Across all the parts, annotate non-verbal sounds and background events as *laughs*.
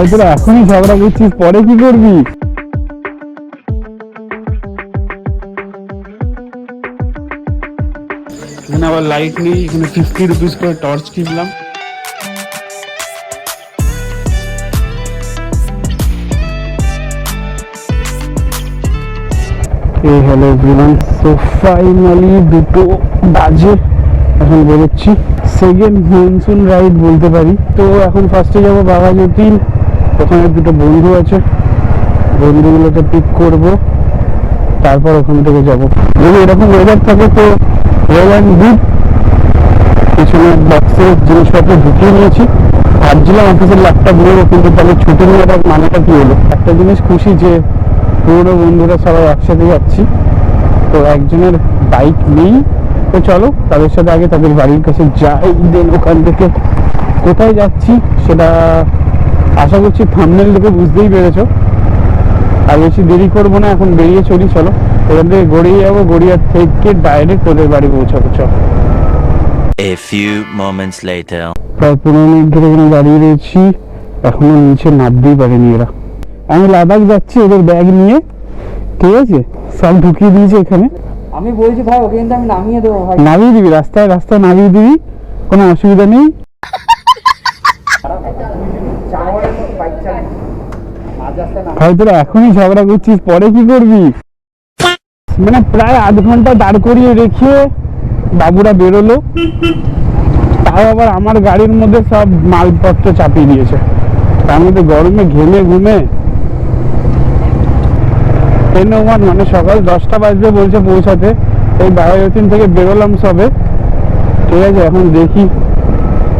ভাই তোরা এখনই ঝগড়া করছিস পরে কি করবি? এখানে আবার লাইট নেই এখানে ফিফটি রুপিস করে টর্চ কিনলাম। এই হ্যালো এভরিওয়ান সো ফাইনালি দুটো বাজে এখন বেরোচ্ছি। সেকেন্ড মনসুন রাইড বলতে পারি। তো এখন ফার্স্টে যাব বাঘাযতীন ওখানে দুটো বন্ধু আছে। বন্ধুগুলোকে পিক করব। তারপর ওখান থেকে যাব। যদি এরকম ওয়েদার থাকে তো অ্যান্ড গুড পিছনে বক্সে জিনিসপত্র ঢুকিয়ে নিয়েছি। ভাবছিলাম অফিসের ল্যাপটপ নেব, কিন্তু তাহলে ছুটি নেওয়ার মানেটা কি হলো? একটা জিনিস খুশি যে পুরোনো বন্ধুরা সবাই একসাথে যাচ্ছি। তো একজনের বাইক নেই। তো চলো, তাদের সাথে আগে তাদের বাড়ির কাছে যাই দেন ওখান থেকে কোথায় যাচ্ছি সেটা আশা করছি থামনেল দেখে বুঝতেই পেরেছ। আর বেশি দেরি করব না এখন বেরিয়ে চলি চলো। এখান থেকে গড়িয়ে যাব গড়িয়ার থেকে ডাইরেক্ট ওদের বাড়ি পৌঁছাবো চলো। A few moments later. প্রায় পনেরো মিনিট ধরে এখানে দাঁড়িয়ে রয়েছি। এখনও নিচে নামতেই পারেনি এরা। আমি লাদাখ যাচ্ছি ওদের ব্যাগ নিয়ে। ঠিক আছে? সব ঢুকিয়ে দিয়েছে এখানে। আমি বলছি ভাই ওকে কিন্তু আমি নামিয়ে দেবো ভাই। নামিয়ে দিবি রাস্তায় রাস্তায় নামিয়ে দিবি। কোনো অসুবিধা নেই। তোরা এখনই ঝগড়া করছিস, পরে কি করবি? মানে প্রায় আধ ঘণ্টা দাঁড় করিয়ে রেখে বাবুরা বেরোলো। তাও আবার আমার গাড়ির মধ্যে সব মালপত্র চাপিয়ে দিয়েছে। তার মধ্যে গরমে ঘেমে ঘুমে ওয়ান মানে সকাল দশটা বাজবে বলছে পৌঁছাতে। এই বায়োতিন থেকে বেরোলাম সবে। ঠিক আছে, এখন দেখি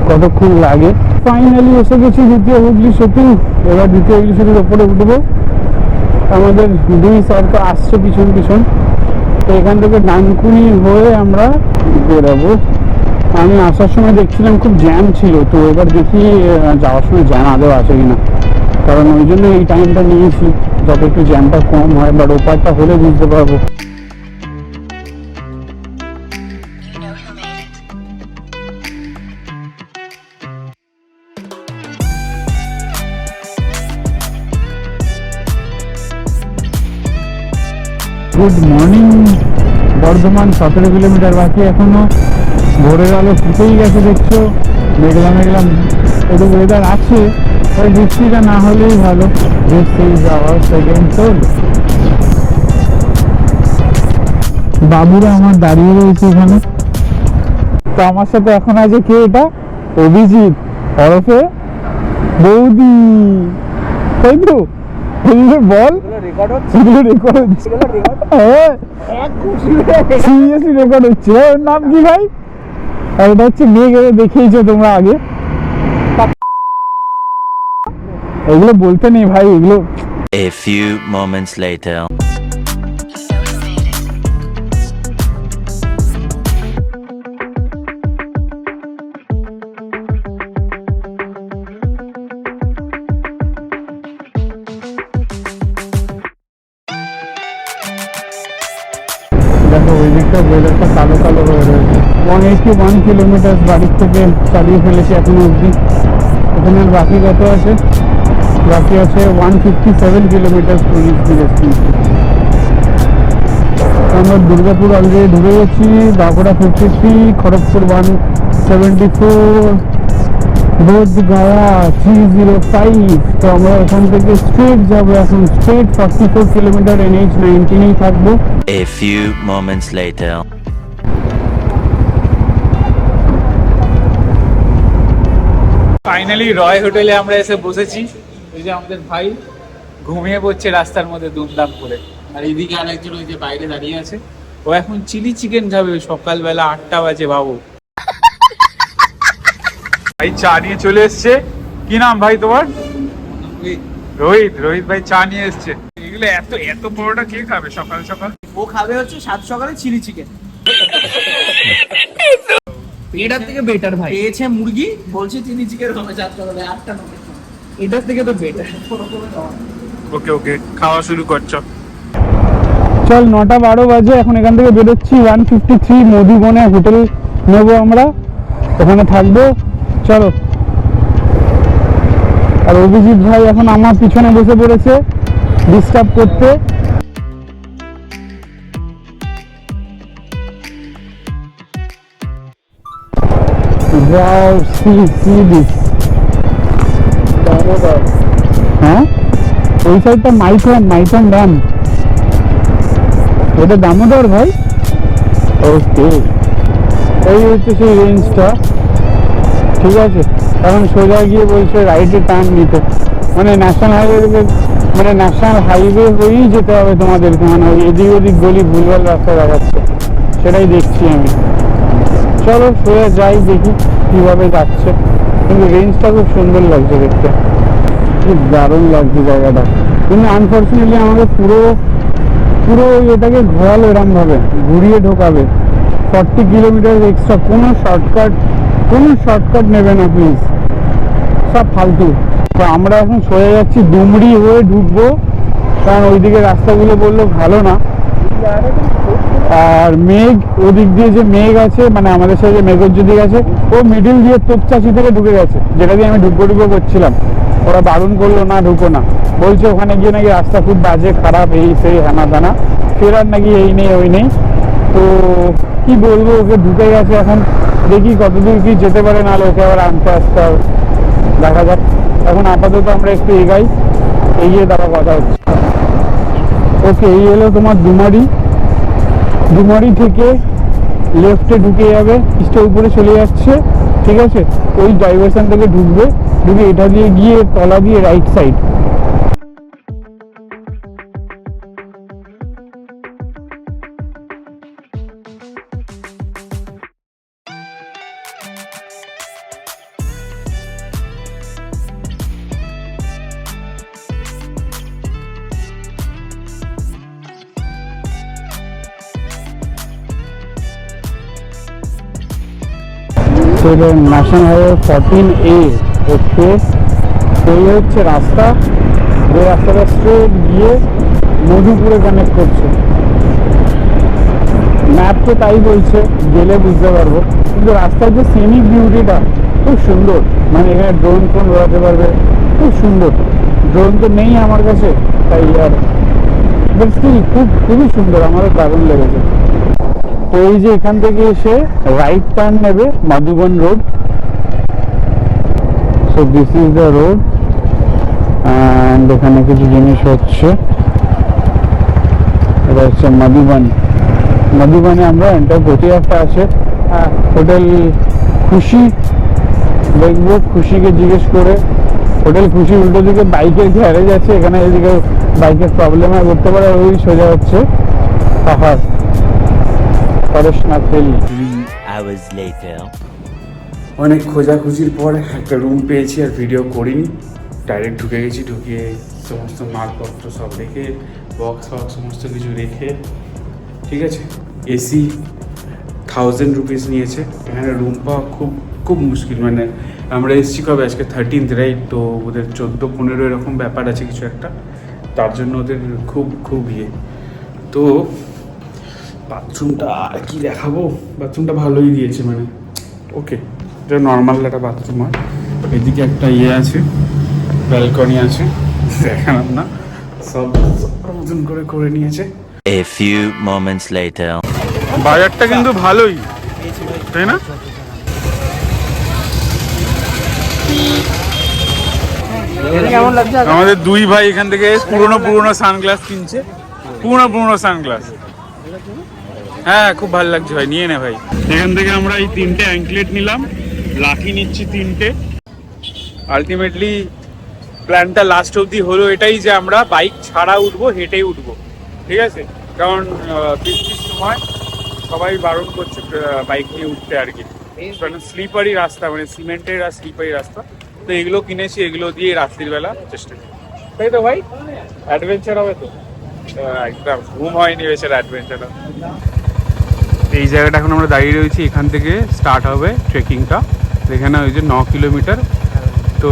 কতক্ষণ লাগে। ফাইনালি এসে গেছি দ্বিতীয় হুগলি সেতু এবার দ্বিতীয় হুগলি সেতুর ওপরে উঠবো। আমাদের দুই স্যার তো আসছে পিছন পিছন। তো এখান থেকে ডানকুনি হয়ে আমরা বেরোবো। আমি আসার সময় দেখছিলাম খুব জ্যাম ছিল, তো এবার দেখি যাওয়ার সময় জ্যাম আদৌ আছে কিনা। কারণ ওই জন্য এই টাইমটা নিয়েছি। যাতে একটু জ্যামটা কম হয় বাট ওপারটা হলে বুঝতে পারব। গুড মর্নিং বর্ধমান সতেরো কিলোমিটার বাকি এখনও। ভোরের আলো ফুটেই গেছে, দেখছ? মেঘলা মেঘলা। একটু ওয়েদার আছে ওই বৃষ্টিটা না হলেই ভালো। বৃষ্টি যাওয়ার সেকেন্ড তো বাবুরা আমার দাঁড়িয়ে রয়েছে এখানে। তো আমার সাথে এখন আছে কে এটা? অভিজিৎ ওরফে বৌদি। তাই তো? এগুলো বল এগুলো রেকর্ড হচ্ছে। হ্যাঁ। এক খুশি সিরিয়াসলি রেকর্ড হচ্ছে। ওর নাম কি ভাই? আর এটা হচ্ছে মেয়ে দেখিয়েছো তোমরা আগে। এগুলো বলতে নেই ভাই এগুলো A few moments later. ওই ওয়েদারটা কালো কালো হয়ে রয়েছে। ওয়ান এইটি ওয়ান কিলোমিটার বাড়ির থেকে চালিয়ে ফেলেছি এখনও অবধি। এখানে আর বাকি কত আছে? বাকি আছে ওয়ান ফিফটি সেভেন কিলোমিটার আমরা দুর্গাপুর অলরেডি ঢুকে গেছি, Bankura fifty three Kharagpur one seventy four Bodh Gaya three zero five তো আমরা এখান থেকে স্ট্রেট যাব। এখন straight forty four kilometre N নাইনটিনেই থাকব। A few moments later. Finally Roy হোটেলে আমরা এসে বসেছি। এই যে আমাদের ভাই ঘুমিয়ে পড়ছে রাস্তার মধ্যে দুমদাম করে। আর এইদিকে আরেকজন ওই যে বাইরে দাঁড়িয়ে আছে। ও এখন চিলি চিকেন খাবে সকালবেলা আটটা বাজে বাবু। ভাই চা নিয়ে চলে এসছে। কি নাম ভাই তোমার? রোহিত। রোহিত ভাই চা নিয়ে এসছে। এগুলো এত এত বড়টা কে খাবে সকাল সকাল? ও খাবে হচ্ছে সাত সকালে চিলি চিকেন। এটার থেকে বেটার ভাই। পেয়েছে মুরগি বলছে চিলি চিকেন হবে সাত সকালে আটটা নয়। এটার থেকে তো বেটার ওকে ওকে খাওয়া শুরু করছ চল। নটা বারো বাজে এখন এখান থেকে বেরোচ্ছি ওয়ান ফিফটি থ্রি মধুবনে হোটেল নেব আমরা। ওখানে থাকব। চলো। আর অভিজিৎ ভাই এখন আমার পিছনে বসে পড়েছে ডিস্টার্ব করতে। Wow, see, see this. হ্যাঁ? ওই সাইডটা মাইথন মাইথন ড্যাম এটা দামোদর ভাই? ওকে এই হচ্ছে সেই রেঞ্জটা ঠিক আছে? এখন সোজা গিয়ে বলছে রাইটে টার্ন নিতে মানে ন্যাশনাল হাইওয়ে মানে ন্যাশনাল হাইওয়ে হয়েই যেতে হবে তোমাদেরকে। মানে ওই এদিক ওদিক গলি ভুলভাল রাস্তা দেখাচ্ছে। সেটাই দেখছি আমি। চলো সোজা যাই, দেখি কীভাবে যাচ্ছে। কিন্তু রেঞ্জটা খুব সুন্দর লাগছে দেখতে। খুব দারুণ লাগছে জায়গাটা। কিন্তু আনফর্চুনেটলি আমাকে পুরো পুরো এটাকে ঘোরালো এরম ভাবে ঘুরিয়ে ঢোকাবে। ফর্টি কিলোমিটার এক্সট্রা কোনো শর্টকাট কোনো শর্টকাট নেবে না প্লিজ সব ফালতু। তো আমরা এখন সরে যাচ্ছি ডুমরি হয়ে ঢুকবো। কারণ ওইদিকে রাস্তাগুলো বলল ভালো না। আর মেঘ, ওদিক দিয়ে যে মেঘ আছে মানে আমাদের সাথে যে মেঘর দিক আছে, ও মিডিল দিয়ে তোপচাচি থেকে ঢুকে গেছে। যেটা দিয়ে আমি ঢুকবো ঢুকবো করছিলাম। ওরা বারণ করল, না, ঢুকো না। বলছে, ওখানে গিয়ে নাকি রাস্তা খুব বাজে, খারাপ, এই সেই হানা দানা ফেরার নাকি এই নেই, ওই নেই। তো কি বলব, ওকে ঢুকে গেছে এখন। দেখি কতদূর কি যেতে পারে, নাহলে ওকে আবার আনতে আসতে হবে। দেখা যাক। এখন আপাতত আমরা একটু এগাই। এগিয়ে তারা কথা হচ্ছে। ওকে, এই হলো তোমার দুমারি। দুমারি থেকে লেফটে ঢুকে যাবে ইস্টের উপরে চলে যাচ্ছে, ঠিক আছে? ওই ডাইভারশন থেকে ঢুকবে। ঢুকে এটা দিয়ে গিয়ে তলা দিয়ে রাইট সাইড সেটা national highway fourteen A okay এই হচ্ছে রাস্তা। যে রাস্তাটা স্ট্রেট গিয়ে মধুপুরে কানেক্ট করছে। ম্যাপ তো তাই বলছে, গেলে বুঝতে পারব। কিন্তু রাস্তার যে সিনিক বিউটিটা খুব সুন্দর। মানে এখানে ড্রোন ফোন উড়াতে পারবে, খুব সুন্দর। ড্রোন তো নেই আমার কাছে, তাই আর খুব খুবই সুন্দর, আমারও দারুণ লেগেছে। এই যে এখান থেকে এসে রাইট টার্ন নেবে Madhuban road so this is the road and এখানে কিছু জিনিস হচ্ছে। এটা হচ্ছে মধুবন মধুবনে আমরা এন্টার করছি। একটা আছে। হোটেল খুশি। দেখব খুশিকে জিজ্ঞেস করে। হোটেল খুশি উল্টো দিকে বাইকের গ্যারেজ আছে। এখানে এদিকে বাইকের প্রবলেম হয় করতে পারে ওই সোজা হচ্ছে পাহাড়। Three hours later. অনেক খোঁজাখুঁজির পর একটা রুম পেয়েছি আর ভিডিও করিনি। ডাইরেক্ট ঢুকে গেছি ঢুকিয়ে সমস্ত মালপত্র সব রেখে বক্স ফক্স সমস্ত কিছু রেখে ঠিক আছে? এসি থাউজেন্ড রুপিস নিয়েছে। এখানে রুম পাওয়া খুব খুব মুশকিল। মানে আমরা এসছি কবে? আজকে থার্টিন্থ রাইট তো ওদের চোদ্দ পনেরো এরকম ব্যাপার আছে কিছু একটা। তার জন্য ওদের খুব খুব ইয়ে। তো বাথরুমটা আর কি দেখাবো? বাথরুমটা ভালোই দিয়েছে মানে। ওকে এটা নর্মাল একটা বাথরুম হয়। এদিকে একটা ইয়ে আছে ব্যালকনি আছে *laughs* দেখালাম না। সব মতন করে করে নিয়েছে। A few moments later. বাজারটা কিন্তু ভালোই তাই না? কেমন লাগছে আমাদের দুই ভাই এখান থেকে পুরনো পুরনো সানগ্লাস কিনছে। পুরনো পুরনো সানগ্লাস। হ্যাঁ খুব ভালো লাগছে ভাই নিয়ে নে ভাই। এখান থেকে আমরা এই তিনটে অ্যাঙ্কলেট নিলাম লাকি নিচ্ছি তিনটে। আলটিমেটলি প্ল্যানটা লাস্ট অবধি হলো এটাই যে আমরা বাইক ছাড়া উঠবো হেঁটেই উঠবো। ঠিক আছে? কারণ বৃষ্টির সময় সবাই বারণ করছে বাইক নিয়ে উঠতে আর কি। কারণ স্লিপারি রাস্তা মানে সিমেন্টের আর স্লিপারি রাস্তা। তো এগুলো কিনেছি এগুলো দিয়ে রাত্রির বেলা চেষ্টা করি। তাই তো ভাই? অ্যাডভেঞ্চার হবে তো। একদম ঘুম হয়নি বেচার অ্যাডভেঞ্চার এই জায়গাটা এখন আমরা দাঁড়িয়ে রয়েছি এখান থেকে স্টার্ট হবে ট্রেকিংটা এখানে ওই যে ন কিলোমিটার। তো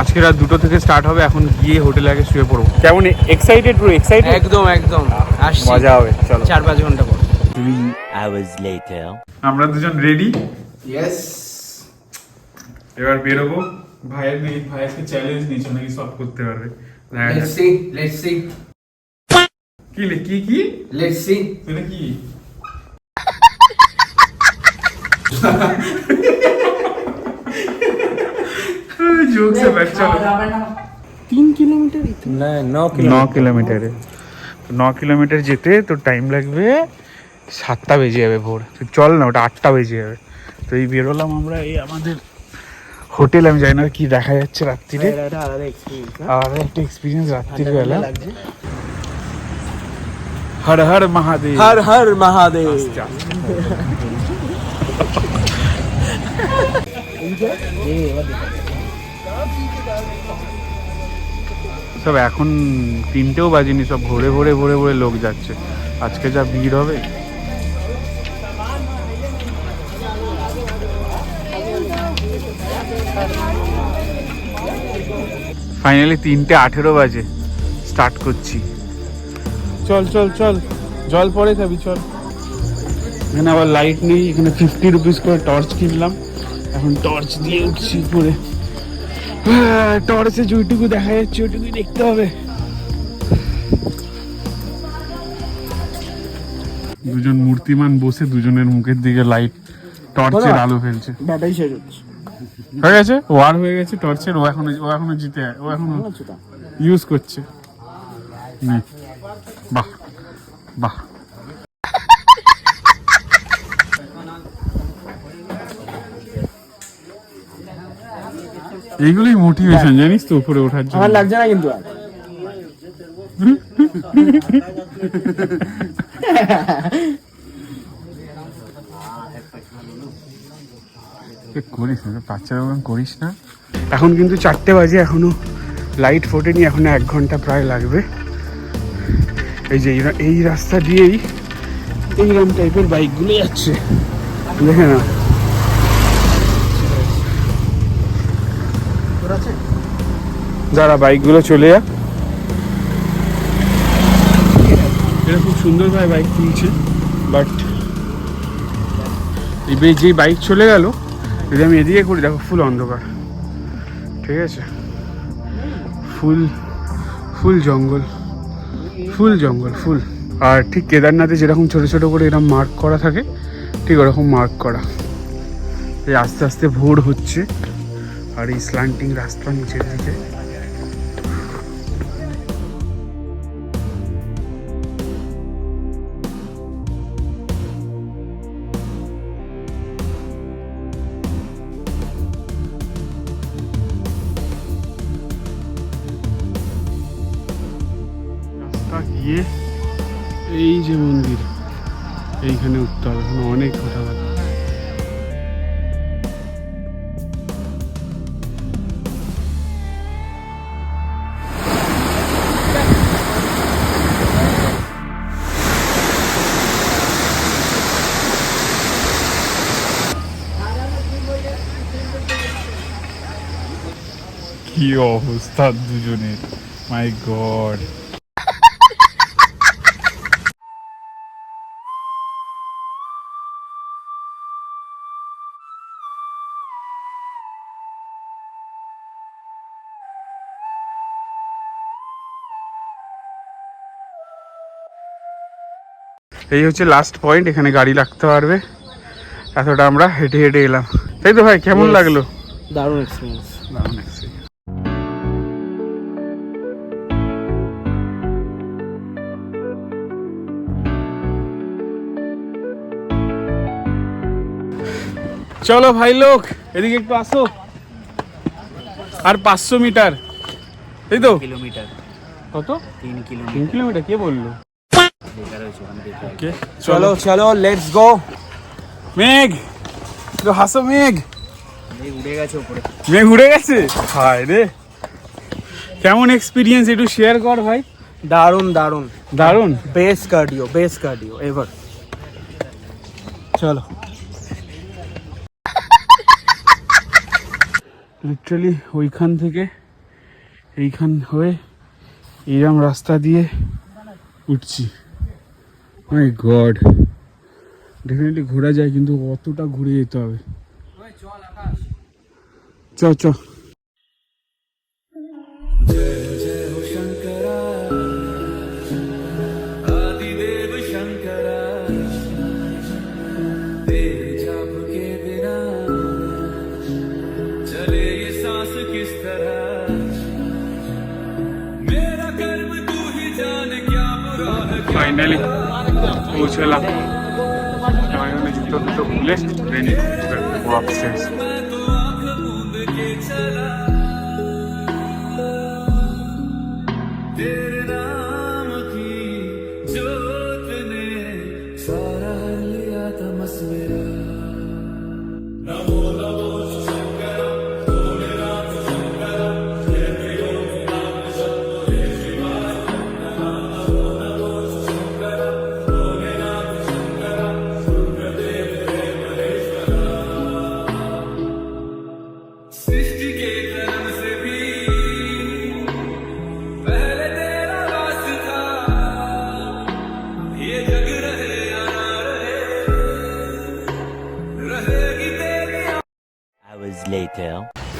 আজকে রাত দুটো থেকে স্টার্ট হবে এখন গিয়ে হোটেলে আগে শুয়ে পড়ব। কেমন? এক্সাইটেড পুরো এক্সাইটেড একদম একদম। আসছি। মজা হবে চলো। চার পাঁচ ঘণ্টা পর। Three hours later. আমরা দুজন রেডি ইয়েস এবার বেরোবো। ভাইয়ের নেই ভাইয়েরকে চ্যালেঞ্জ নিয়েছো নাকি সব করতে পারবে। কি লে কি কি. এটা কি? *laughs* जोक से बैठ चलो तीन किलोमीटर ন কিলোমিটারে তো ন কিলোমিটার যেতে তো টাইম লাগবে সাতটা বেজে যাবে ভোর তো চল না ওটা আটটা বেজে যাবে তো এই বেরোলাম আমরা এই আমাদের হোটেল আমি জানি না কি দেখা যাচ্ছে রাত্রিরে আলাদা এক্সপিরিয়েন্স আর একটা এক্সপিরিয়েন্স রাত্রির বেলা হর হর মহাদেব हर हर महादेव সব এখন তিনটেও বাজেনি, সব ভোরে ভোরে ভোরে ভোরে লোক যাচ্ছে। আজকে যা ভিড় হবে। ফাইনালি তিনটে আঠেরো বাজে। স্টার্ট করছি। চল চল চল। জল পরে খাবি চল এখানে আবার লাইট নেই এখানে ফিফটি রুপিস করে টর্চ কিনলাম। এখন টর্চ দিয়ে উঠছি উপরে। টর্চে যেটুকু দেখা যাচ্ছে ওইটুকুই দেখতে হবে। দুজন মূর্তিমান বসে দুজনের মুখের দিকে লাইট টর্চের আলো ফেলছে। ব্যাটারি শেষ হচ্ছে। হয়ে গেছে? ওয়ার হয়ে গেছে টর্চের ও এখনও ও এখনও জিতে ও এখনও ইউজ করছে। বাহ বাহ। এইগুলোই মোটিভেশন জানিস তো উপরে ওঠার জন্য। আমার লাগছে না কিন্তু আর। করিস না বাচ্চারা ওরকম করিস না। এখন কিন্তু চারটে বাজে এখনও। লাইট ফোটেনি এখনও এক ঘণ্টা প্রায় লাগবে। এই যে এই এই রাস্তা দিয়েই এইরকম টাইপের বাইকগুলো যাচ্ছে। দেখে না যারা বাইকগুলো চলে যা এটা খুব সুন্দরভাবে বাইক তুলছে বাট এবার যে বাইক চলে গেল যদি আমি এদিকে করি দেখো ফুল অন্ধকার। ঠিক আছে? ফুল ফুল জঙ্গল। ফুল জঙ্গল ফুল আর ঠিক কেদারনাথে যেরকম ছোট ছোট করে এরকম মার্ক করা থাকে ঠিক ওরকম মার্ক করা। এই আস্তে আস্তে ভোর হচ্ছে। আর এই স্ল্যান্টিং রাস্তা নিচের দিকে। কি অবস্থা দুজনের? মাই গড এই হচ্ছে লাস্ট পয়েন্ট এখানে গাড়ি রাখতে পারবে। এতটা আমরা হেঁটে হেঁটে এলাম। তাই তো ভাই কেমন লাগল? দারুণ এক্সপিরিয়েন্স দারুণ experience। চলো ভাই লোক এদিকে একটু আসো। আর পাঁচশো মিটার। এই তো। কিলোমিটার। কত? তিন কিলোমিটার তিন কিলোমিটার। কে বলল? চলো চলো। লেটস গো মেঘ! তো হাসো মেঘ! উড়ে গেছে উপরে। মেঘ উড়ে গেছে? হায় রে। কেমন এক্সপিরিয়েন্স একটু শেয়ার কর ভাই। দারুণ দারুণ। দারুণ? Best cardio best cardio ever চলো। লিটারালি ওইখান থেকে এইখান হয়ে এরম রাস্তা দিয়ে উঠছি। মাই গড ডেফিনেটলি ঘোরা যায় কিন্তু অতটা ঘুরে যেতে হবে। চ চ बस किस तरह मेरा कर्म तू ही जाने क्या बुरा है फाइनली পৌঁছলাম নয়নে জুতো দুটো খুলে ট্রেনে ওয়াপসে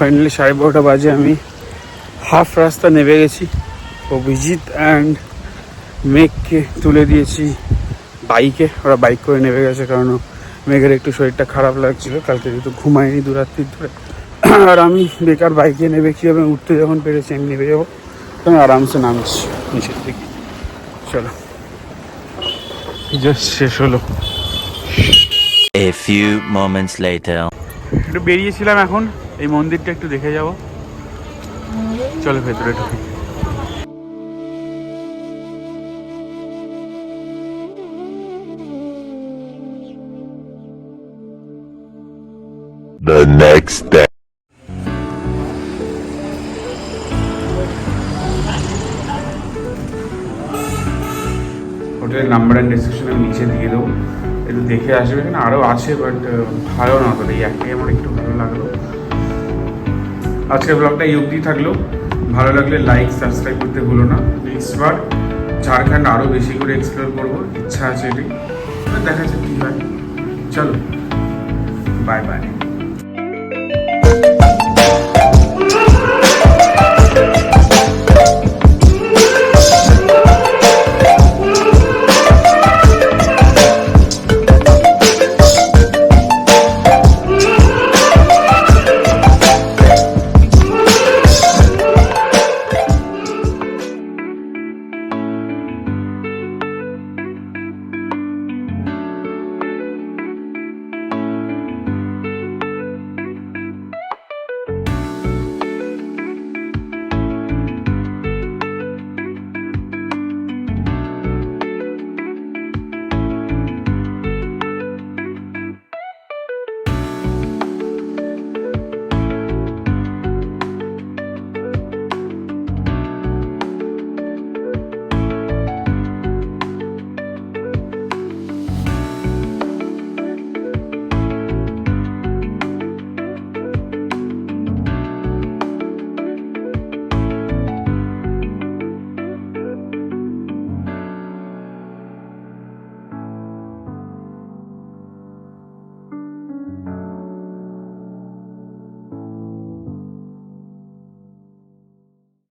ফাইনালি সাড়ে বারোটা বাজে আমি হাফ রাস্তা নেমে গেছি। অভিজিৎ অ্যান্ড মেঘকে তুলে দিয়েছি বাইকে ওরা বাইক করে নেমে গেছে কারণ মেঘের একটু শরীরটা খারাপ লাগছিল। কালকে যেহেতু ঘুমাইনি দু রাত্রির ধরে। আর আমি বেকার বাইকে নেবে কীভাবে উঠতে যখন পেরেছি আমি নেমে যাব। তো আমি আরামসে নামছি নিচের দিকে। চলো। জাস্ট শেষ হলো। A few moments later. একটু বেরিয়েছিলাম এখন। এই মন্দিরটা একটু দেখে যাব। চলো ভেতরে ঢুকি। The next day. হোটেলের নাম্বার অ্যান্ড ডিসক্রিপশন আমি নিচে দিয়ে দেবো। একটু দেখে আসবে এখানে আরও আছে বাট ভালো না তো এই একটাই আমার একটু ভালো লাগল। আজকের ব্লগটা এই অবধি থাকল। ভালো লাগলে লাইক সাবস্ক্রাইব করতে ভুলো না। নেক্সট বার ঝাড়খণ্ড আরও বেশি করে এক্সপ্লোর করব। ইচ্ছা আছে এটি দেখা যাচ্ছে কী হয়। চলো বাই বাই